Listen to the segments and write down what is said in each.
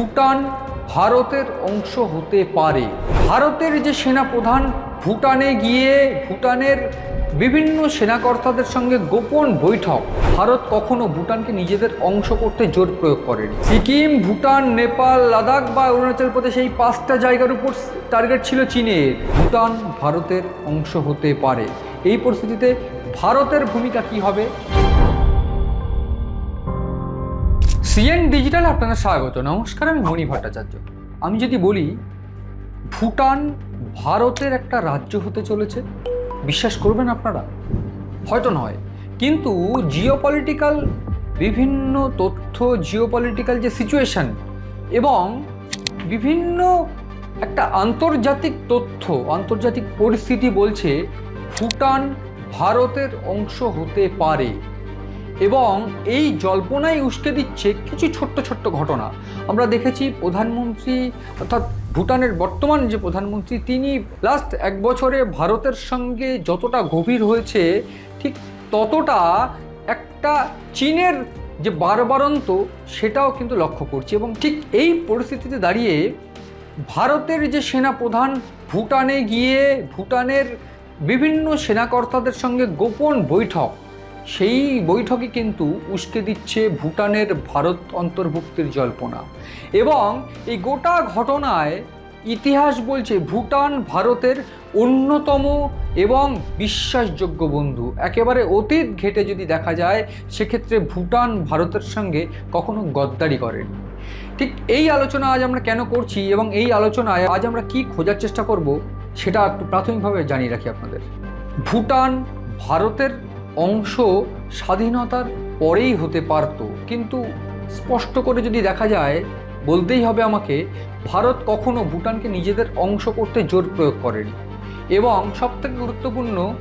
ভুটান ভারতের অংশ হতে পারে। ভারতের যে সেনা প্রধান ভুটানে গিয়ে ভুটানের বিভিন্ন সেনাকর্তাদের সঙ্গে গোপন বৈঠক। ভারত কখনো ভুটানকে নিজেদের অংশ করতে জোর প্রয়োগ করেনি। সিকিম, ভুটান, নেপাল, লাদাখ বা অরুণাচল প্রদেশ এই পাঁচটা জায়গার উপর টার্গেট ছিল চীনের। ভুটান ভারতের অংশ হতে পারে। এই পরিস্থিতিতে ভারতের ভূমিকা কি হবে? সিএন ডিজিটাল আপনাদের স্বাগত। নমস্কার, আমি মণি ভট্টাচার্য। আমি যদি বলি, ভুটান ভারতের একটা রাজ্য হতে চলেছে। বিশ্বাস করবেন আপনারা? হয়তো নয়। কিন্তু জিওপলিটিক্যাল বিভিন্ন তথ্য জিওপলিটিক্যাল যে সিচুয়েশান এবং বিভিন্ন একটা আন্তর্জাতিক তথ্য, আন্তর্জাতিক পরিস্থিতি বলছে, ভুটান ভারতের অংশ হতে পারে। এবং এই জল্পনাই উস্কে দিচ্ছে কিছু ছোট্ট ছোট্ট ঘটনা। আমরা দেখেছি প্রধানমন্ত্রী অর্থাৎ ভুটানের বর্তমান যে প্রধানমন্ত্রী, তিনি লাস্ট এক বছরে ভারতের সঙ্গে যতটা গভীর হয়েছে, ঠিক ততটা একটা চীনের যে বারবারন্ত সেটাও কিন্তু লক্ষ্য করছি এবং ঠিক এই পরিস্থিতিতে দাঁড়িয়ে ভারতের যে সেনা প্রধান ভুটানে গিয়ে, ভুটানের বিভিন্ন সেনাকর্তাদের সঙ্গে গোপন বৈঠক সেই বৈঠকে কিন্তু উস্কে দিচ্ছে ভুটানের ভারত অন্তর্ভুক্তির জল্পনা। এবং এই গোটা ঘটনায় ইতিহাস বলছে ভুটান ভারতের অন্যতম এবং বিশ্বাসযোগ্য বন্ধু। একেবারে অতীত ঘেটে যদি দেখা যায়, সেক্ষেত্রে ভুটান ভারতের সঙ্গে কখনো গদ্দারি করেনি। ঠিক এই আলোচনা আজ আমরা কেন করছি এবং এই আলোচনায় আজ আমরা কি খোঁজার চেষ্টা করব, সেটা একটু প্রাথমিকভাবে জানিয়ে রাখি আপনাদের। ভুটান ভারতের অংশ স্বাধীনতার পরেই হতে পারত। কিন্তু স্পষ্ট করে যদি দেখা যায়, বলতেই হবে আমাকে, ভারত কখনো ভুটানকে নিজেদের অংশ করতে জোর প্রয়োগ করেনি। এবং সবথেকে গুরুত্বপূর্ণ,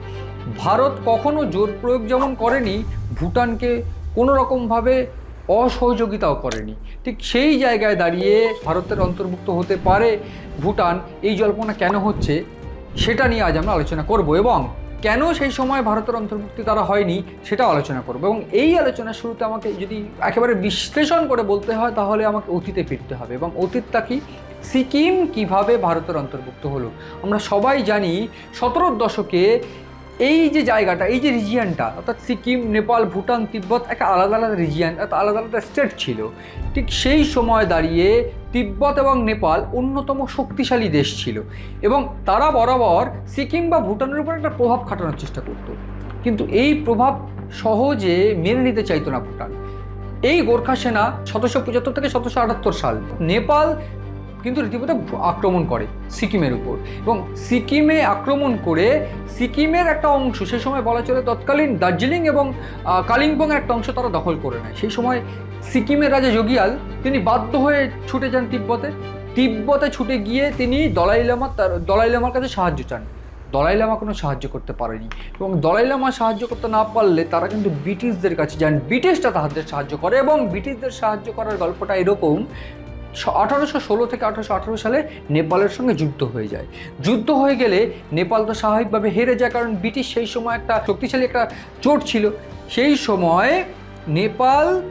ভারত কখনো জোর প্রয়োগ যেমন করেনি, ভুটানকে কোনো রকমভাবে অসহযোগিতাও করেনি। ঠিক সেই জায়গায় দাঁড়িয়ে ভারতের অন্তর্ভুক্ত হতে পারে ভুটান, এই জল্পনা কেন হচ্ছে, সেটা নিয়ে আজ আমরা আলোচনা করব এবং কেন সেই সময় ভারতের অন্তর্ভুক্তি তারা হয়নি সেটা আলোচনা করব। এবং এই আলোচনার শুরুতে আমাকে যদি একেবারে বিশ্লেষণ করে বলতে হয়, তাহলে আমাকে অতীতে ফিরতে হবে। এবং অতীতটা কি? সিকিম কীভাবে ভারতের অন্তর্ভুক্ত হলো? আমরা সবাই জানি সতেরোর দশকে এই যে জায়গাটা, এই যে রিজিয়ানটা অর্থাৎ সিকিম, নেপাল, ভুটান, তিব্বত, একটা আলাদা আলাদা রিজিয়ান আলাদা আলাদা স্টেট ছিল। ঠিক সেই সময় দাঁড়িয়ে তিব্বত এবং নেপাল অন্যতম শক্তিশালী দেশ ছিল এবং তারা বরাবর সিকিম বা ভুটানের উপর একটা প্রভাব খাটানোর চেষ্টা করত। কিন্তু এই প্রভাব সহজে মেনে নিতে চাইতো না ভুটান। এই গোর্খা সেনা সতেরোশো পঁচাত্তর থেকে সতেরোশো আটাত্তর সাল, নেপাল কিন্তু রীতিমতো আক্রমণ করে সিকিমের উপর। এবং সিকিমে আক্রমণ করে সিকিমের একটা অংশ, সে সময় বলা চলে তৎকালীন দার্জিলিং এবং কালিম্পংয়ের একটা অংশ তারা দখল করে নেয়। সেই সময় সিকিমের রাজা যোগিয়াল, তিনি বাধ্য হয়ে ছুটে যান তিব্বতে। তিব্বতে ছুটে গিয়ে তিনি দলাই লামা তার, দলাই লামার কাছে সাহায্য চান। দলাই লামা কোনো সাহায্য করতে পারেনি। এবং দলাই লামা সাহায্য করতে না পারলে তারা কিন্তু ব্রিটিশদের কাছে যান। ব্রিটিশরা তাহাদের সাহায্য করে এবং ব্রিটিশদের সাহায্য করার গল্পটা এরকম আঠারোশো ষোলো থেকে আঠারোশো আঠারো সালে নেপালের সঙ্গে যুদ্ধ হয়ে যায়। যুদ্ধ হয়ে গেলে নেপাল তো স্বাভাবিকভাবে হেরে যায়, কারণ ব্রিটিশ সেই সময় একটা শক্তিশালী একটা চোট ছিল। সেই সময় নেপাল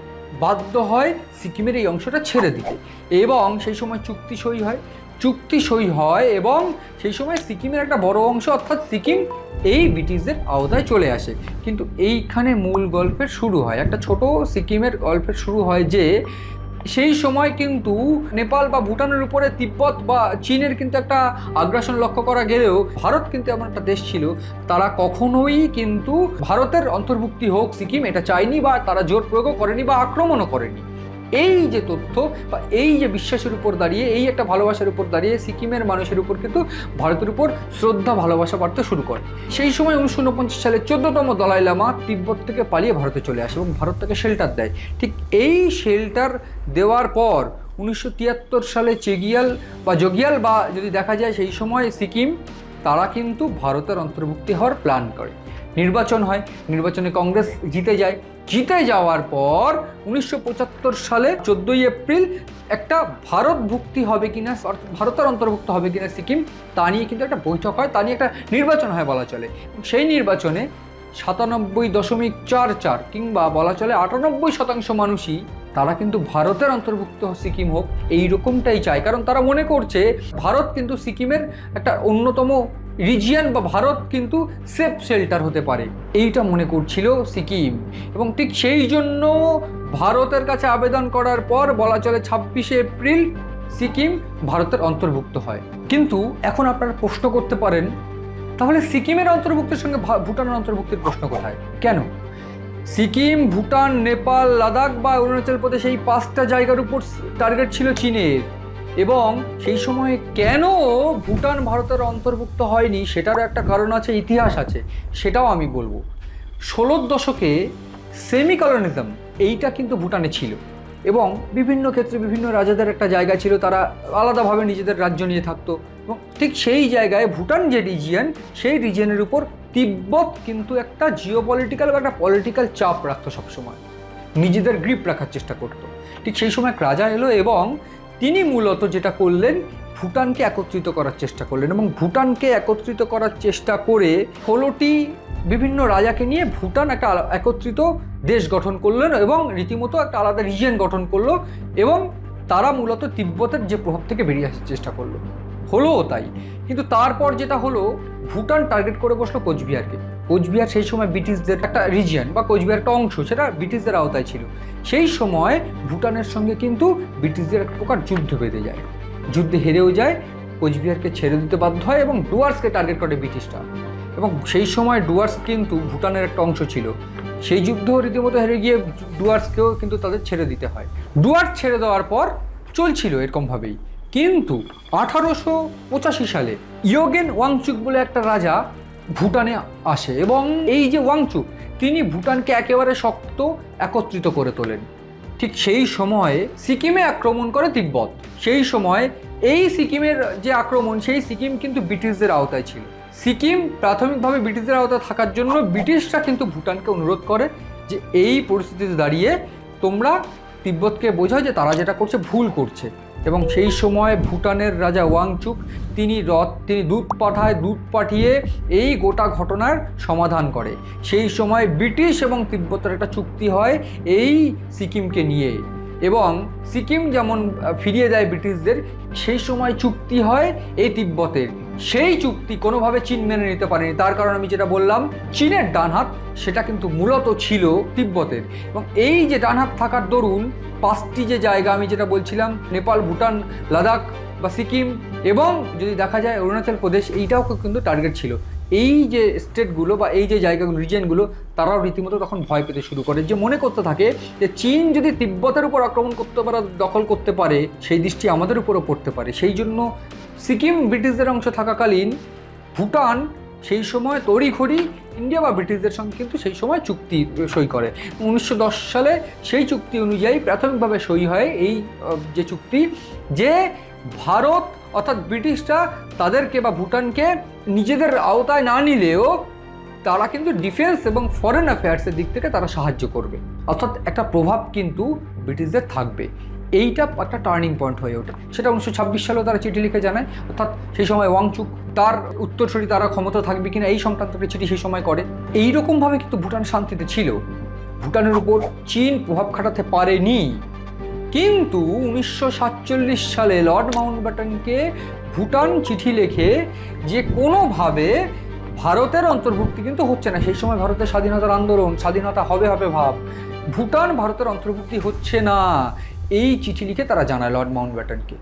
বাধ্য হয় সিকিমের এই অংশটা ছেড়ে দিতে। এবং সেই সময় চুক্তি সই হয়। চুক্তি সই হয় এবং সেই সময় সিকিমের একটা বড় অংশ, অর্থাৎ সিকিম, এই ব্রিটিশদের আওতায় চলে আসে। কিন্তু এইখানে মূল গল্পের শুরু হয়। একটা ছোট সিকিমের গল্পের শুরু হয় যে সেই সময় কিন্তু নেপাল বা ভুটানের উপরে তিব্বত বা চীনের কিন্তু একটা আগ্রাসন লক্ষ্য করা গেলেও ভারত কিন্তু এমন একটা দেশ ছিল। তারা কখনোই কিন্তু ভারতের অন্তর্ভুক্তি হোক, সিকিম এটা চায়নি বা তারা জোর প্রয়োগও করেনি বা আক্রমণও করেনি। এই যে তথ্য বা এই যে বিশ্বাসের উপর দাঁড়িয়ে, এই একটা ভালোবাসার উপর দাঁড়িয়ে সিকিমের মানুষের উপর কিন্তু ভারতের উপর শ্রদ্ধা, ভালোবাসা বাড়তে শুরু করে। সেই সময় উনিশশো উনপঞ্চাশ সালে চোদ্দতম দলাই লামা তিব্বত থেকে পালিয়ে ভারতে চলে আসে এবং ভারত তাকে শেল্টার দেয়। ঠিক এই শেল্টার দেওয়ার পর উনিশশো তিয়াত্তর সালে চেগিয়াল বা জগিয়াল বা যদি দেখা যায় সেই সময় সিকিম, তারা কিন্তু ভারতের অন্তর্ভুক্তি হওয়ার প্ল্যান করে। নির্বাচন হয়, নির্বাচনে কংগ্রেস জিতে যায়। জিতে যাওয়ার পর উনিশশো পঁচাত্তর সালে চোদ্দোই এপ্রিল একটা ভারত ভুক্তি হবে কিনা ভারতের অন্তর্ভুক্ত হবে কিনা সিকিম, তা নিয়ে কিন্তু একটা বৈঠক হয়, তা নিয়ে একটা নির্বাচন হয় বলা চলে। সেই নির্বাচনে সাতানব্বই দশমিক চার চার কিংবা বলা চলে আটানব্বই শতাংশ মানুষই তারা কিন্তু ভারতের অন্তর্ভুক্ত সিকিম হোক এই রকমটাই চায়। কারণ তারা মনে করছে, ভারত কিন্তু সিকিমের একটা অন্যতম রিজিয়ন বা ভারত কিন্তু সেফ শেল্টার হতে পারে। এইটা মনে করছিল সিকিম। এবং ঠিক সেই জন্য ভারতের কাছে আবেদন করার পর বলা চলে ছাব্বিশে এপ্রিল সিকিম ভারতের অন্তর্ভুক্ত হয়। কিন্তু এখন আপনারা প্রশ্ন করতে পারেন, তাহলে সিকিমের অন্তর্ভুক্তের সঙ্গে ভুটানের অন্তর্ভুক্তির প্রশ্ন কোথায়? কেন? সিকিম, ভুটান, নেপাল, লাদাখ বা অরুণাচল প্রদেশ এই পাঁচটা জায়গার উপর টার্গেট ছিল চীনের। এবং সেই সময়ে কেন ভুটান ভারতের অন্তর্ভুক্ত হয়নি সেটারও একটা কারণ আছে, ইতিহাস আছে, সেটাও আমি বলব। ষোলোর দশকে সেমি কলোনিজম এইটা কিন্তু ভুটানে ছিল এবং বিভিন্ন ক্ষেত্রে বিভিন্ন রাজাদের একটা জায়গা ছিল, তারা আলাদাভাবে নিজেদের রাজ্য নিয়ে থাকতো এবং ঠিক সেই জায়গায় ভুটান যে রিজিয়ন সেই রিজিয়নের উপর তিব্বত কিন্তু একটা জিও পলিটিক্যাল বা একটা পলিটিক্যাল চাপ রাখতো সবসময়। নিজেদের গ্রিপ রাখার চেষ্টা করতো। ঠিক সেই সময় রাজা এলো এবং তিনি মূলত যেটা করলেন, ভুটানকে একত্রিত করার চেষ্টা করলেন এবং ভুটানকে একত্রিত করার চেষ্টা করে ষোলোটি বিভিন্ন রাজাকে নিয়ে ভুটান একটা একত্রিত দেশ গঠন করলেন এবং রীতিমতো একটা আলাদা রিজিয়ন গঠন করল এবং তারা মূলত তিব্বতের যে প্রভাব থেকে বেরিয়ে আসার চেষ্টা করল। হলো তাই। কিন্তু তারপর যেটা হলো, ভুটান টার্গেট করে বসল কোচবিহারকে। কোচবিহার সেই সময় ব্রিটিশদের একটা রিজিয়ন বা কোচবিহার একটা অংশ, সেটা ব্রিটিশদের আওতায় ছিল। সেই সময় ভুটানের সঙ্গে কিন্তু ব্রিটিশদের এক প্রকার যুদ্ধ বেঁধে যায়। যুদ্ধে হেরেও যায়, কোচবিহারকে ছেড়ে দিতে বাধ্য হয় এবং ডুয়ার্সকে টার্গেট করে ব্রিটিশরা। এবং সেই সময় ডুয়ার্স কিন্তু ভুটানের একটা অংশ ছিল। সেই যুদ্ধ রীতিমতো হেরে গিয়ে ডুয়ার্সকেও কিন্তু তাদের ছেড়ে দিতে হয়। ডুয়ার্স ছেড়ে দেওয়ার পর চলছিল এরকমভাবেই কিন্তু আঠারোশো পঁচাশি সালে ইয়োগেন ওয়াংচুক বলে একটা রাজা ভুটানে আসে এবং এই যে ওয়াংচুক তিনি ভুটানকে একেবারে শক্ত একত্রিত করে তোলেন। ঠিক সেই সময়ে সিকিমে আক্রমণ করে তিব্বত। সেই সময় এই সিকিমের যে আক্রমণ, সেই সিকিম কিন্তু ব্রিটিশদের আওতায় ছিল। সিকিম প্রাথমিকভাবে ব্রিটিশদের আওতায় থাকার জন্য ব্রিটিশরা কিন্তু ভুটানকে অনুরোধ করে যে এই পরিস্থিতিতে দাঁড়িয়ে তোমরা তিব্বতকে বোঝাও যে তারা যেটা করছে, ভুল করছে। এবং সেই সময় ভুটানের রাজা ওয়াংচুক তিনি রথ, তিনি দুধ পাঠায় দুধ পাঠিয়ে এই গোটা ঘটনার সমাধান করে। সেই সময় ব্রিটিশ এবং তিব্বতের একটা চুক্তি হয় এই সিকিমকে নিয়ে। এবং সিকিম যেমন ফিরিয়ে দেয় ব্রিটিশদের, সেই সময় চুক্তি হয় এই তিব্বতের। সেই চুক্তি কোনোভাবে চীন মেনে নিতে পারেনি। তার কারণ আমি যেটা বললাম, চীনের ডান হাত সেটা কিন্তু মূলত ছিল তিব্বতের। এবং এই যে ডান হাত থাকার দরুন, পাঁচটি যে জায়গা আমি যেটা বলছিলাম, নেপাল, ভুটান, লাদাখ বা সিকিম, এবং যদি দেখা যায় অরুণাচল প্রদেশ, এইটাও কিন্তু টার্গেট ছিল। এই যে স্টেটগুলো বা এই যে জায়গাগুলো, রিজিয়নগুলো, তারাও রীতিমতো তখন ভয় পেতে শুরু করে। যে মনে করতে থাকে যে চীন যদি তিব্বতের উপর আক্রমণ করতে পারে, দখল করতে পারে, সেই দৃষ্টি আমাদের উপরও পড়তে পারে। সেই জন্য সিকিম ব্রিটিশদের অংশ থাকাকালীন ভুটান সেই সময় তড়িঘড়ি, ইন্ডিয়া বা ব্রিটিশদের সঙ্গে কিন্তু সেই সময় চুক্তি সই করে। উনিশশো দশ সালে সেই চুক্তি অনুযায়ী প্রাথমিকভাবে সই হয় এই যে চুক্তি যে ভারত অর্থাৎ ব্রিটিশরা তাদেরকে বা ভুটানকে নিজেদের আওতায় না নিলেও তারা কিন্তু ডিফেন্স এবং ফরেন অ্যাফেয়ার্সের দিক থেকে তারা সাহায্য করবে। অর্থাৎ একটা প্রভাব কিন্তু ব্রিটিশদের থাকবে। এইটা একটা টার্নিং পয়েন্ট হয়ে ওঠে। সেটা উনিশশো ছাব্বিশ সালেও তারা চিঠি লিখে জানায়, অর্থাৎ সেই সময় ওয়াংচুক তার উত্তরসূরি তারা ক্ষমতা থাকবে কিনা, এই সংক্রান্ত একটা চিঠি সেই সময় করে। এইরকমভাবে কিন্তু ভুটান শান্তিতে ছিল। ভুটানের উপর চীন প্রভাব খাটাতে পারেনি। কিন্তু উনিশশো সাতচল্লিশ সালে লর্ড মাউন্টব্যাটনকে ভুটান চিঠি লেখে যে কোনোভাবে ভারতের অন্তর্ভুক্তি কিন্তু হচ্ছে না। সেই সময় ভারতের স্বাধীনতার আন্দোলন, স্বাধীনতা হবে হবে ভাব। ভুটান ভারতের অন্তর্ভুক্তি হচ্ছে না। এই চিঠি লিখে তারা জানায় লর্ড মাউন্টব্যাটনকে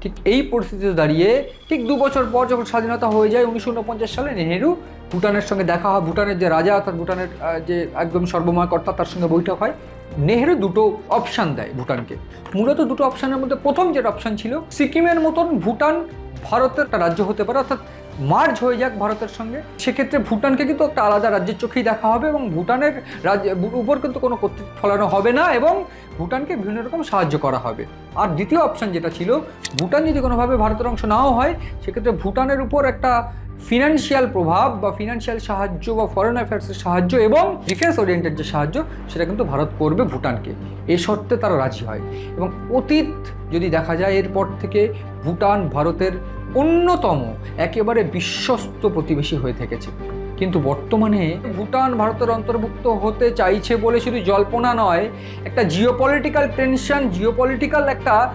ঠিক এই পরিস্থিতিতে দাঁড়িয়ে ঠিক দু বছর পর যখন স্বাধীনতা হয়ে যায় উনিশশো উনপঞ্চাশ সালে, নেহেরু ভুটানের সঙ্গে দেখা হয়। ভুটানের যে রাজা অর্থাৎ ভুটানের যে একদম সর্বময় কর্তা তার সঙ্গে বৈঠক হয়। নেহেরু দুটো অপশান দেয় ভুটানকে। মূলত দুটো অপশানের মধ্যে প্রথম যেটা অপশান ছিল, সিকিমের মতন ভুটান ভারতের একটা রাজ্য হতে পারে। অর্থাৎ মার্জ হয়ে যাক ভারতের সঙ্গে। সেক্ষেত্রে ভুটানকে কিন্তু একটা আলাদা রাজ্যের চোখেই দেখা হবে এবং ভুটানের রাজ্য, উপর কিন্তু কোনো কর্তৃত্ব ফলানো হবে না এবং ভুটানকে বিভিন্ন রকম সাহায্য করা হবে। আর দ্বিতীয় অপশান যেটা ছিল, ভুটান যদি কোনোভাবে ভারতের অংশ নাও হয়, সেক্ষেত্রে ভুটানের উপর একটা ফিনান্সিয়াল প্রভাব বা ফিনান্সিয়াল সাহায্য বা ফরেন অ্যাফেয়ার্সের সাহায্য এবং ডিফেন্স ওরিয়েন্টেড যে সাহায্য, সেটা কিন্তু ভারত করবে ভুটানকে। এ শর্তে তারা রাজি হয়। এবং অতীত যদি দেখা যায়, এরপর থেকে ভুটান ভারতের অন্যতম একেবারে বিশ্বস্ত প্রতিবেশী হয়ে থেকেছে। কিন্তু বর্তমানে ভুটান ভারতের অন্তর্ভুক্ত হতে চাইছে বলে শুধু জল্পনা নয়, একটা জিওপলিটিক্যাল টেনশন জিওপলিটিক্যাল একটা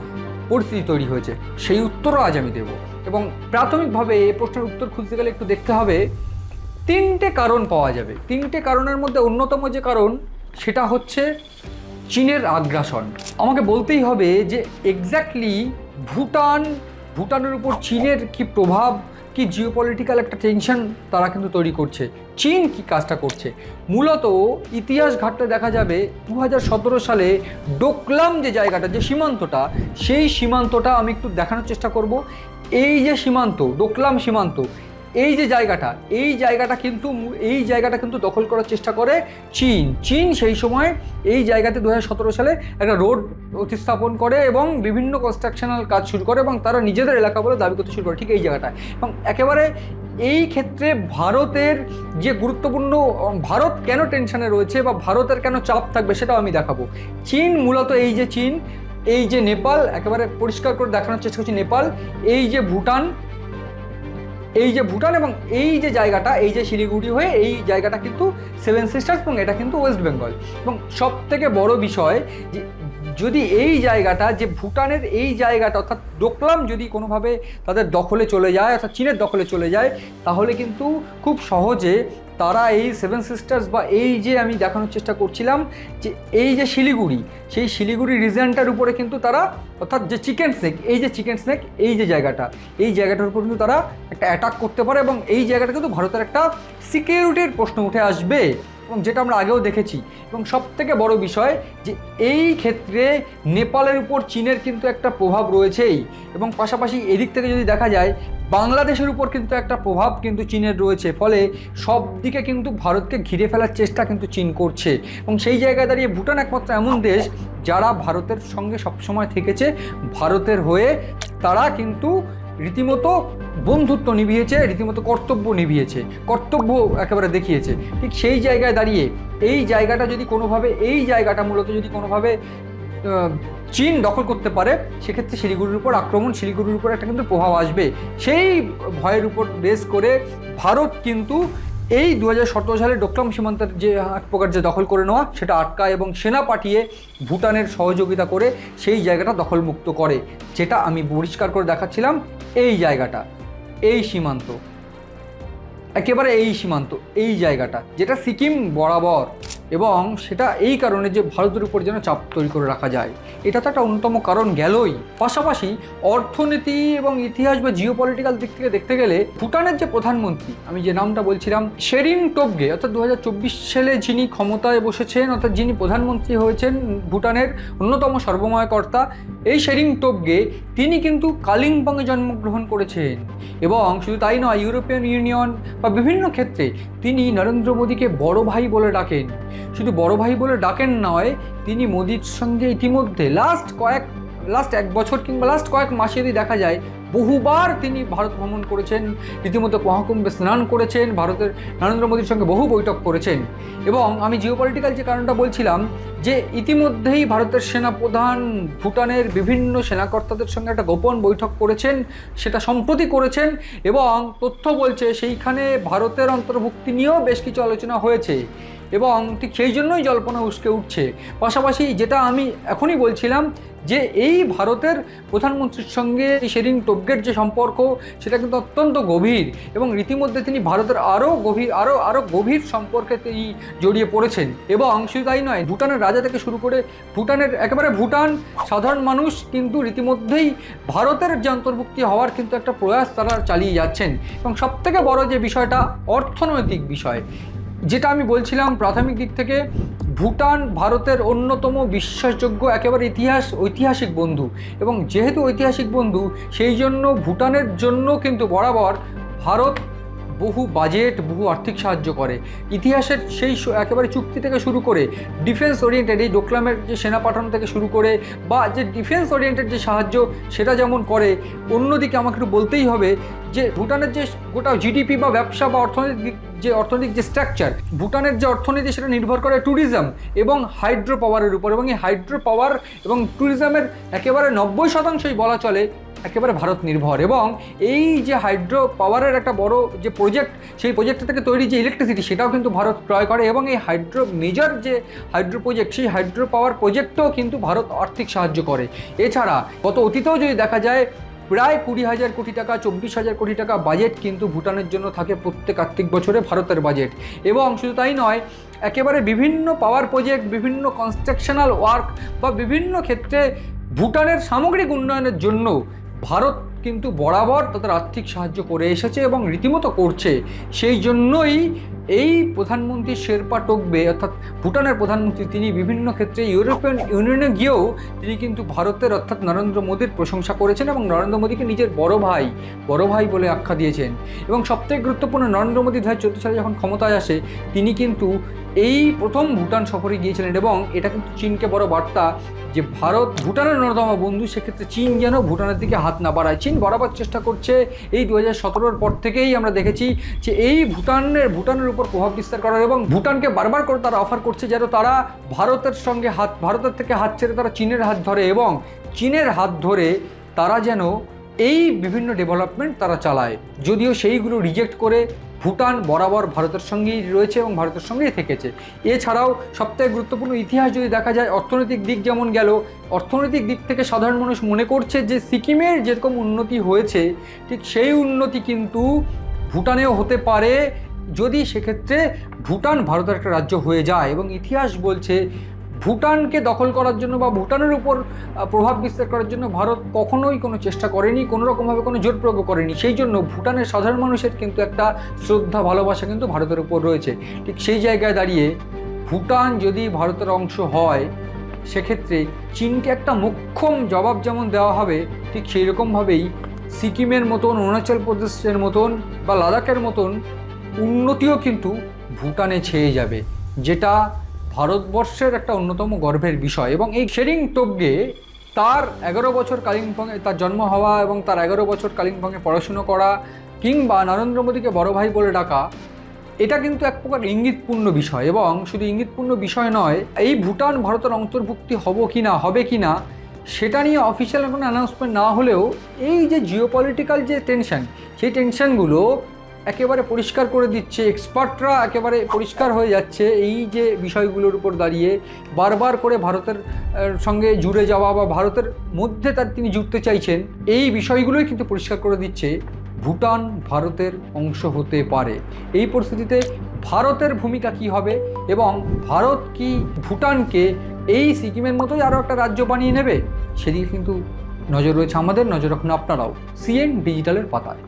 পরিস্থিতি তৈরি হয়েছে। সেই উত্তরও আজ আমি দেব। এবং প্রাথমিকভাবে এই প্রশ্নের উত্তর খুঁজতে গেলে একটু দেখতে হবে, তিনটে কারণ পাওয়া যাবে। তিনটে কারণের মধ্যে অন্যতম যে কারণ, সেটা হচ্ছে চীনের আগ্রাসন। আমাকে বলতেই হবে যে এক্স্যাক্টলি ভুটান ভুটানের উপর চীনের কি প্রভাব, কি জিওপলিটিক্যাল একটা টেনশন তারা কিন্তু তৈরি করছে। চীন কি কাজটা করছে? মূলত ইতিহাস ঘাটতে দেখা যাবে দু হাজার সতেরো সালে ডোকলাম যে জায়গাটা, যে সীমান্তটা, সেই সীমান্তটা আমি একটু দেখানোর চেষ্টা করব। এই যে সীমান্ত, ডোকলাম সীমান্ত এই যে জায়গাটা, এই জায়গাটা কিন্তু এই জায়গাটা কিন্তু দখল করার চেষ্টা করে চীন। চীন সেই সময় এই জায়গাতে দু হাজার সতেরো সালে একটা রোড প্রতিস্থাপন করে এবং বিভিন্ন কনস্ট্রাকশনাল কাজ শুরু করে এবং তারা নিজেদের এলাকা বলে দাবি করতে শুরু করে ঠিক এই জায়গাটায়। এবং একেবারে এই ক্ষেত্রে ভারতের যে গুরুত্বপূর্ণ, ভারত কেন টেনশনে রয়েছে বা ভারতের কেন চাপ থাকবে সেটাও আমি দেখাবো। চীন মূলত এই যে চীন, এই যে নেপাল, একেবারে পরিষ্কার করে দেখানোর চেষ্টা করছি, নেপাল, এই যে ভুটান এই যে ভুটান এবং এই যে জায়গাটা, এই যে শিলিগুড়ি হয়ে এই জায়গাটা কিন্তু সেভেন সিস্টার্স এবং এটা কিন্তু ওয়েস্ট বেঙ্গল। এবং সব থেকে বড় বিষয় যে যদি এই জায়গাটা, যে ভুটানের এই জায়গাটা অর্থাৎ ডোকলাম যদি কোনোভাবে তাদের দখলে চলে যায়, অর্থাৎ চীনের দখলে চলে যায়, তাহলে কিন্তু খুব সহজে তারা এই সেভেন সিস্টার্স বা এই যে আমি দেখানোর চেষ্টা করছিলাম, যে এই যে শিলিগুড়ি, সেই শিলিগুড়ি রিজনটার উপরে কিন্তু তারা, অর্থাৎ যে চিকেন স্নেক এই যে চিকেন স্নেক এই যে জায়গাটা, এই জায়গাটার উপর কিন্তু তারা একটা অ্যাটাক করতে পারে এবং এই জায়গাটা কিন্তু ভারতের একটা সিকিউরিটির প্রশ্ন উঠে আসবে। এবং যেটা আমরা আগেও দেখেছি। এবং সব থেকে বড় বিষয় যে এই ক্ষেত্রে নেপালের উপর চীনের কিন্তু একটা প্রভাব রয়েছেই। এবং পাশাপাশি এদিক থেকে যদি দেখা যায়, বাংলাদেশের উপর কিন্তু একটা প্রভাব কিন্তু চীনের রয়েছে। ফলে সব দিকে কিন্তু ভারতকে ঘিরে ফেলার চেষ্টা কিন্তু চীন করছে। এবং সেই জায়গায় দাঁড়িয়ে ভুটান একমাত্র এমন দেশ যারা ভারতের সঙ্গে সবসময় থেকেছে, ভারতের হয়ে তারা কিন্তু রীতিমতো বন্ধুত্ব নিভিয়েছে, রীতিমতো কর্তব্য নিভিয়েছে, কর্তব্য একেবারে দেখিয়েছে। ঠিক সেই জায়গায় দাঁড়িয়ে, এই জায়গাটা যদি কোনোভাবে, এই জায়গাটা মূলত যদি কোনোভাবে চীন দখল করতে পারে, সেক্ষেত্রে শিলিগুড়ির উপর আক্রমণ, শিলিগুড়ির উপর একটা কিন্তু প্রভাব আসবে। সেই ভয়ের উপর বেশ করে ভারত কিন্তু এই দু হাজার সতেরো সালে ডোকলাম সীমান্তের যে এক প্রকার যে দখল করে নেওয়া, সেটা আটকায় এবং সেনা পাঠিয়ে ভুটানের সহযোগিতা করে সেই জায়গাটা দখলমুক্ত করে, যেটা আমি পরিষ্কার করে দেখাচ্ছিলাম, এই জায়গাটা, এই সীমান্ত। একেবারে এই সীমান্ত, এই জায়গাটা, যেটা সিকিম বরাবর এবং সেটা এই কারণে যে ভারতের উপর যেন চাপ তৈরি করে রাখা যায়। এটা তো একটা অন্যতম কারণ গেলই। পাশাপাশি অর্থনীতি এবং ইতিহাস বা জিওপলিটিক্যাল দিক থেকে দেখতে গেলে ভুটানের যে প্রধানমন্ত্রী, আমি যে নামটা বলছিলাম শেরিং টোপগে, অর্থাৎ দু হাজার চব্বিশ সালে যিনি ক্ষমতায় বসেছেন, অর্থাৎ যিনি প্রধানমন্ত্রী হয়েছেন ভুটানের অন্যতম সর্বময় কর্তা, এই শেরিং টোপগে তিনি কিন্তু কালিম্পংয়ে জন্মগ্রহণ করেছেন। এবং শুধু তাই নয়, ইউরোপিয়ান ইউনিয়ন বা বিভিন্ন ক্ষেত্রে তিনি নরেন্দ্র মোদীকে বড় ভাই বলে ডাকেন। শুধু বড় ভাই বলে ডাকেন নয়, তিনি মোদির সঙ্গে ইতিমধ্যে লাস্ট কয়েক লাস্ট এক বছর কিংবা লাস্ট কয়েক মাসেরই দেখা যায় বহুবার তিনি ভারত ভ্রমণ করেছেন, রীতিমতো মহাকুম্ভে স্নান করেছেন, ভারতের নরেন্দ্র মোদীর সঙ্গে বহু বৈঠক করেছেন। এবং আমি জিওপলিটিক্যাল যে কারণটা বলছিলাম, যে ইতিমধ্যেই ভারতের সেনাপ্রধান ভুটানের বিভিন্ন সেনাকর্তাদের সঙ্গে একটা গোপন বৈঠক করেছেন, সেটা সম্প্রতি করেছেন এবং তথ্য বলছে সেইখানে ভারতের অন্তর্ভুক্তি নিয়েও বেশ কিছু আলোচনা হয়েছে এবং ঠিক সেই জন্যই জল্পনা উস্কে উঠছে। পাশাপাশি যেটা আমি এখনই বলছিলাম যে এই ভারতের প্রধানমন্ত্রীর সঙ্গে শেরিং টোপগের যে সম্পর্ক, সেটা কিন্তু অত্যন্ত গভীর এবং রীতিমধ্যে তিনি ভারতের আরও গভীর, আরও আরও গভীর সম্পর্কে তিনি জড়িয়ে পড়েছেন। এবং শুধু তাই নয়, ভুটানের রাজা থেকে শুরু করে ভুটানের, একেবারে ভুটান সাধারণ মানুষ কিন্তু রীতিমধ্যেই ভারতের যে অন্তর্ভুক্তি হওয়ার কিন্তু একটা প্রয়াস তারা চালিয়ে যাচ্ছেন। এবং সবথেকে বড় যে বিষয়টা, অর্থনৈতিক বিষয়, যেটা আমি বলছিলাম প্রাথমিক দিক থেকে ভুটান ভারতের অন্যতম বিশ্বাসযোগ্য একেবারে ইতিহাস, ঐতিহাসিক বন্ধু। এবং যেহেতু ঐতিহাসিক বন্ধু, সেই জন্য ভুটানের জন্য কিন্তু বরাবর ভারত বহু বাজেট, বহু আর্থিক সাহায্য করে। ইতিহাসের সেই একেবারে চুক্তি থেকে শুরু করে ডিফেন্স ওরিয়েন্টেড এই ডোকলামের যে সেনা পাঠানো থেকে শুরু করে বা যে ডিফেন্স ওরিয়েন্টেড যে সাহায্য সেটা যেমন করে, অন্যদিকে আমাকে একটু বলতেই হবে যে ভুটানের যে গোটা জিডিপি বা ব্যবসা বা অর্থনৈতিক যে অর্থনৈতিক যে স্ট্রাকচার ভুটানের যে অর্থনীতি সেটা নির্ভর করে ট্যুরিজম এবং হাইড্রো পাওয়ারের উপর এবং এই হাইড্রো পাওয়ার এবং ট্যুরিজমের একেবারে নব্বই শতাংশই বলা চলে একেবারে ভারত নির্ভর এবং এই যে হাইড্রো পাওয়ারের একটা বড় যে প্রজেক্ট সেই প্রজেক্টটা থেকে তৈরি যে ইলেকট্রিসিটি সেটাও কিন্তু ভারত ক্রয় করে এবং এই হাইড্রো মেজর যে হাইড্রো প্রজেক্ট সেই হাইড্রো পাওয়ার প্রজেক্টও কিন্তু ভারত আর্থিক সাহায্য করে। এছাড়া গত অতীতেও যদি দেখা যায় প্রায় কুড়ি হাজার কোটি টাকা, চব্বিশ হাজার কোটি টাকা বাজেট কিন্তু ভুটানের জন্য থাকে প্রত্যেক আর্থিক বছরে ভারতের বাজেট এবং শুধু তাই নয়, একেবারে বিভিন্ন পাওয়ার প্রজেক্ট বিভিন্ন কনস্ট্রাকশনাল ওয়ার্ক বা বিভিন্ন ক্ষেত্রে ভুটানের সামগ্রিক উন্নয়নের জন্য ভারত কিন্তু বরাবর তাদের আর্থিক সাহায্য করে এসেছে এবং রীতিমতো করছে। সেই জন্যই এই প্রধানমন্ত্রী শেরপা টোকবে অর্থাৎ ভুটানের প্রধানমন্ত্রী, তিনি বিভিন্ন ক্ষেত্রে ইউরোপিয়ান ইউনিয়নে গিয়েও তিনি কিন্তু ভারতের, অর্থাৎ নরেন্দ্র মোদীর প্রশংসা করেছেন এবং নরেন্দ্র মোদীকে নিজের বড় ভাই বড় ভাই বলে আখ্যা দিয়েছেন। এবং সবথেকে গুরুত্বপূর্ণ, নরেন্দ্র মোদী দু হাজার চোদ্দ সালে যখন ক্ষমতায় আসে, তিনি কিন্তু এই প্রথম ভুটান সফরে গিয়েছিলেন এবং এটা কিন্তু চীনকে বড় বার্তা যে ভারত ভুটানের অন্যতম বন্ধু, সেক্ষেত্রে চীন যেন ভুটানের দিকে হাত না বাড়ায়। চীন বরাবর চেষ্টা করছে এই দু হাজার পর থেকেই আমরা দেখেছি যে এই ভুটানের ভুটানের উপর প্রভাব বিস্তার করার এবং ভুটানকে বারবার করে তারা অফার করছে যেন তারা ভারতের সঙ্গে হাত, ভারতের থেকে হাত ছেড়ে তারা চীনের হাত ধরে এবং চীনের হাত ধরে তারা যেন এই বিভিন্ন ডেভেলপমেন্ট তারা চালায়। যদিও সেইগুলো রিজেক্ট করে ভুটান বরাবর ভারতের সঙ্গেই রয়েছে এবং ভারতের সঙ্গেই থেকেছে। এছাড়াও সবথেকে গুরুত্বপূর্ণ ইতিহাস যদি দেখা যায়, অর্থনৈতিক দিক যেমন গেল, অর্থনৈতিক দিক থেকে সাধারণ মানুষ মনে করছে যে সিকিমের যেরকম উন্নতি হয়েছে, ঠিক সেই উন্নতি কিন্তু ভুটানেও হতে পারে। যদি সেক্ষেত্রে ভুটান ভারতের একটা রাজ্য হয়ে যায় এবং ইতিহাস বলছে ভুটানকে দখল করার জন্য বা ভুটানের উপর প্রভাব বিস্তার করার জন্য ভারত কখনোই কোনো চেষ্টা করেনি কোনো রকমভাবে কোনো জোর প্রয়োগ করেনি। সেই জন্য ভুটানের সাধারণ মানুষের কিন্তু একটা শ্রদ্ধা, ভালোবাসা কিন্তু ভারতের উপর রয়েছে। ঠিক সেই জায়গায় দাঁড়িয়ে ভুটান যদি ভারতের অংশ হয়, সেক্ষেত্রে চীনকে একটা মোক্ষম জবাব যেমন দেওয়া হবে, ঠিক সেই রকমভাবেই সিকিমের মতন, অরুণাচল প্রদেশের মতন বা লাদাখের মতন উন্নতিও কিন্তু ভুটানে ছেয়ে যাবে। যেটা ভারতবর্ষের একটা অন্যতম গর্বের বিষয় এবং এই শেরিং টোপগে তার এগারো বছর কালিম্পংয়ে তার জন্ম হওয়া এবং তার এগারো বছর কালিম্পংয়ে পড়াশুনো করা কিংবা নরেন্দ্র মোদীকে বড় ভাই বলে ডাকা, এটা কিন্তু এক প্রকার ইঙ্গিতপূর্ণ বিষয় এবং শুধু ইঙ্গিতপূর্ণ বিষয় নয়, এই ভুটান ভারতের অন্তর্ভুক্তি হব কি না, হবে কি না, সেটা নিয়ে অফিসিয়াল কোনো অ্যানাউন্সমেন্ট না হলেও এই যে জিওপলিটিক্যাল যে টেনশন সেই টেনশনগুলো একেবারে পরিষ্কার করে দিচ্ছে এক্সপার্টরা একেবারে পরিষ্কার হয়ে যাচ্ছে এই যে বিষয়গুলোর উপর দাঁড়িয়ে। বারবার করে ভারতের সঙ্গে জুড়ে যাওয়া বা ভারতের মধ্যে তার তিনি জুড়তে চাইছেন, এই বিষয়গুলোই কিন্তু পরিষ্কার করে দিচ্ছে। ভুটান ভারতের অংশ হতে পারে। এই পরিস্থিতিতে ভারতের ভূমিকা কি হবে এবং ভারত কি ভুটানকে এই সিকিমের মতোই আরও একটা রাজ্য বানিয়ে নেবে? সেদিকে কিন্তু নজর রয়েছে আমাদের, নজর রাখুন আপনারাও। সিএন ডিজিটালের পাতায়।